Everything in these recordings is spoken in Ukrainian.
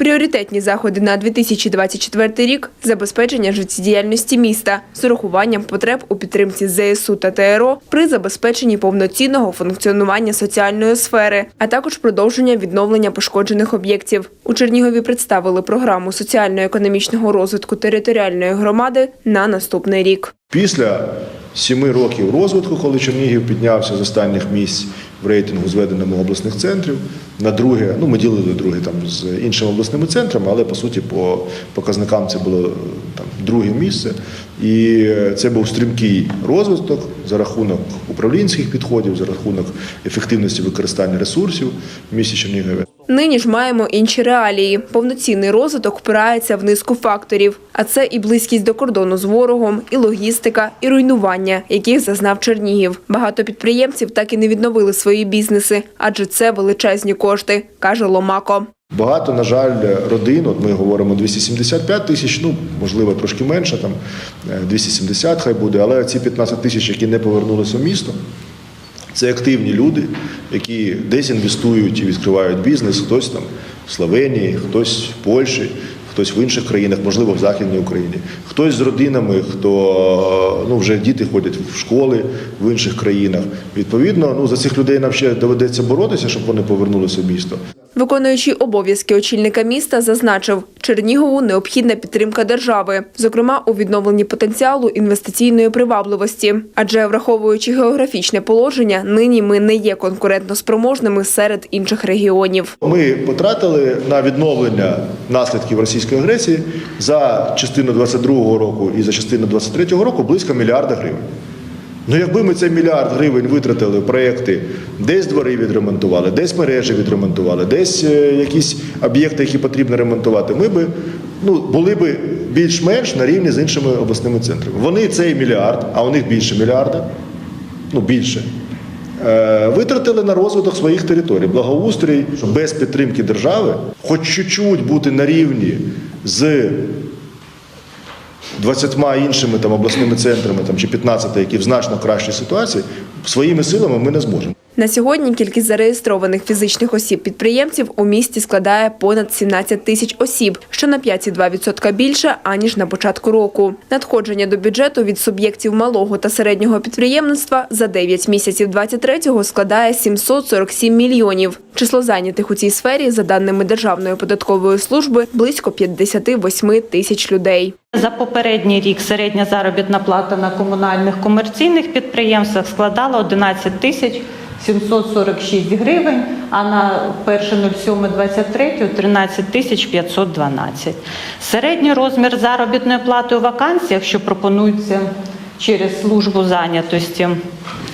Пріоритетні заходи на 2024 рік – забезпечення життєдіяльності міста з урахуванням потреб у підтримці ЗСУ та ТРО при забезпеченні повноцінного функціонування соціальної сфери, а також продовження відновлення пошкоджених об'єктів. У Чернігові представили програму соціально-економічного розвитку територіальної громади на наступний рік. Після сіми років розвитку, коли Чернігів піднявся з останніх місць в рейтингу зведеному обласних центрів, на друге, ну ми ділили друге там з іншими обласними центрами, але по суті по показникам це було там друге місце. І це був стрімкий розвиток за рахунок управлінських підходів, за рахунок ефективності використання ресурсів в місті Чернігові. Нині ж маємо інші реалії. Повноцінний розвиток впирається в низку факторів, а це і близькість до кордону з ворогом, і логістика, і руйнування, яких зазнав Чернігів. Багато підприємців так і не відновили свої бізнеси, адже це величезні кошти, каже Ломако. Багато, на жаль, родин, от ми говоримо 275 тисяч, ну можливо трошки менше, там е, 270 хай буде, але ці 15 тисяч, які не повернулися в місто, це активні люди, які десь інвестують і відкривають бізнес, хтось там в Словенії, хтось в Польщі, хтось в інших країнах, можливо, в Західній Україні, хтось з родинами, хто ну вже діти ходять в школи в інших країнах. Відповідно, ну за цих людей нам ще доведеться боротися, щоб вони повернулися в місто. Виконуючий обов'язки очільника міста зазначив, Чернігову необхідна підтримка держави, зокрема у відновленні потенціалу інвестиційної привабливості. Адже враховуючи географічне положення, нині ми не є конкурентно спроможними серед інших регіонів. Ми потратили на відновлення наслідків російської агресії за частину 22-го року і за частину 23-го року близько мільярда гривень. Ну, якби ми цей мільярд гривень витратили в проєкти, десь двори відремонтували, десь мережі відремонтували, десь е, якісь об'єкти, які потрібно ремонтувати, ми би ну, були б більш-менш на рівні з іншими обласними центрами. Вони цей мільярд, а у них більше мільярда, ну більше, е, витратили на розвиток своїх територій. Благоустрій, без підтримки держави, хоч чуть-чуть бути на рівні з 20 іншими там обласними центрами там чи 15, які в значно кращій ситуації, своїми силами ми не зможемо. На сьогодні кількість зареєстрованих фізичних осіб-підприємців у місті складає понад 17 тисяч осіб, що на 5,2% більше, аніж на початку року. Надходження до бюджету від суб'єктів малого та середнього підприємництва за 9 місяців 23-го складає 747 мільйонів. Число зайнятих у цій сфері, за даними Державної податкової служби, близько 58 тисяч людей. За попередній рік середня заробітна плата на комунальних комерційних підприємствах складала 11 тисяч 746 гривень, а на 1.07.23 – 13 тисяч 512. Середній розмір заробітної плати у вакансіях, що пропонується через службу зайнятості,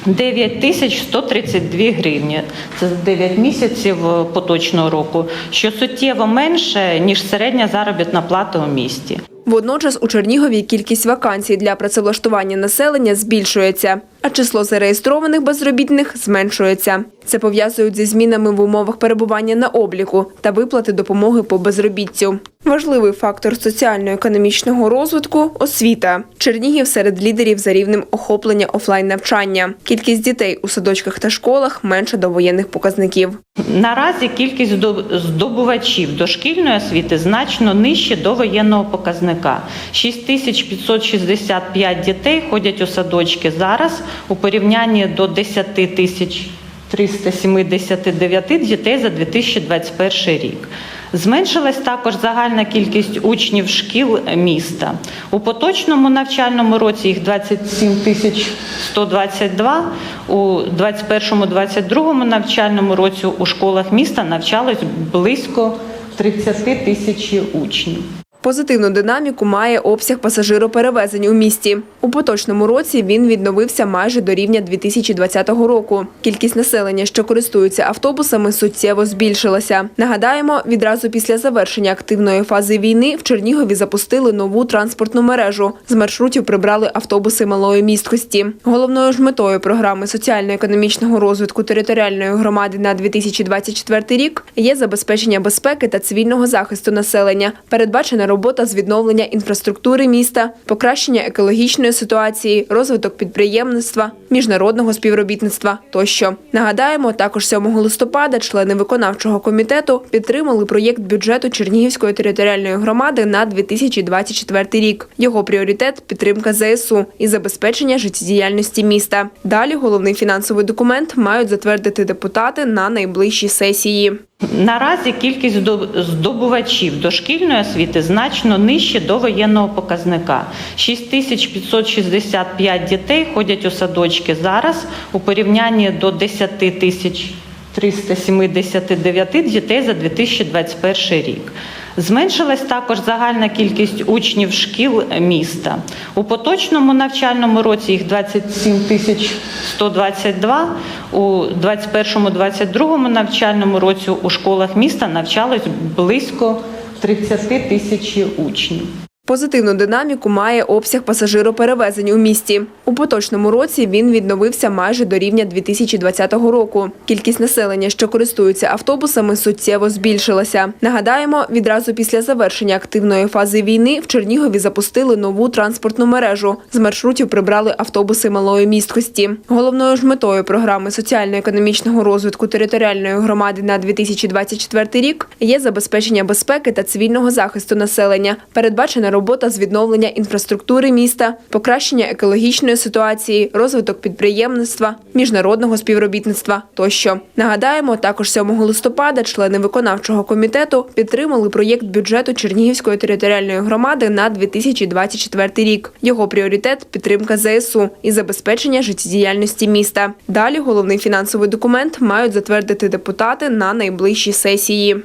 9 тисяч 132 гривні. Це за 9 місяців е, поточного року, що суттєво менше, ніж середня заробітна плата у місті. Водночас у Чернігові кількість вакансій для працевлаштування населення збільшується, а число зареєстрованих безробітних зменшується. Це пов'язують зі змінами в умовах перебування на обліку та виплати допомоги по безробіттю. Важливий фактор соціально-економічного розвитку – освіта. Чернігів серед лідерів за рівнем охоплення офлайн-навчання. Кількість дітей у садочках та школах менше довоєнних показників. Наразі кількість здоб- здобувачів дошкільної освіти значно нижче до воєнного показника. 6565 дітей ходять у садочки зараз у порівнянні до 10 тисяч 379 дітей за 2021 рік. Зменшилась також загальна кількість учнів шкіл міста. У поточному навчальному році їх 27 тисяч 122, у 21-22 навчальному році у школах міста навчалось близько 30 тисяч учнів. Позитивну динаміку має обсяг пасажироперевезень у місті. У поточному році він відновився майже до рівня 2020 року. Кількість населення, що користуються автобусами, суттєво збільшилася. Нагадаємо, відразу після завершення активної фази війни в Чернігові запустили нову транспортну мережу. З маршрутів прибрали автобуси малої місткості. Головною ж метою програми соціально-економічного розвитку територіальної громади на 2024 рік є забезпечення безпеки та цивільного захисту населення. Передбачена робота з відновлення інфраструктури міста, покращення екологічної ситуації, розвиток підприємництва, міжнародного співробітництва тощо. Нагадаємо, також 7 листопада члени виконавчого комітету підтримали проєкт бюджету Чернігівської територіальної громади на 2024 рік. Його пріоритет підтримка ЗСУ і забезпечення життєдіяльності міста. Далі головний фінансовий документ мають затвердити депутати на найближчій сесії. Наразі кількість здо- здобувачів дошкільної освіти значно нижче до воєнного показника. 6565 дітей ходять у садочки зараз у порівнянні до 10 тисяч 379 дітей за 2021 рік. Зменшилась також загальна кількість учнів шкіл міста. У поточному навчальному році їх 27 тисяч 122, у 21-22 навчальному році у школах міста навчалось близько 30 тисяч учнів. Позитивну динаміку має обсяг пасажироперевезень у місті. У поточному році він відновився майже до рівня 2020 року. Кількість населення, що користуються автобусами, суттєво збільшилася. Нагадаємо, відразу після завершення активної фази війни в Чернігові запустили нову транспортну мережу. З маршрутів прибрали автобуси малої місткості. Головною ж метою програми соціально-економічного розвитку територіальної громади на 2024 рік є забезпечення безпеки та цивільного захисту населення. Передбачена робота з відновлення інфраструктури міста, покращення екологічної ситуації, розвиток підприємництва, міжнародного співробітництва тощо. Нагадаємо, також 7 листопада члени виконавчого комітету підтримали проєкт бюджету Чернігівської територіальної громади на 2024 рік. Його пріоритет підтримка ЗСУ і забезпечення життєдіяльності міста. Далі головний фінансовий документ мають затвердити депутати на найближчій сесії.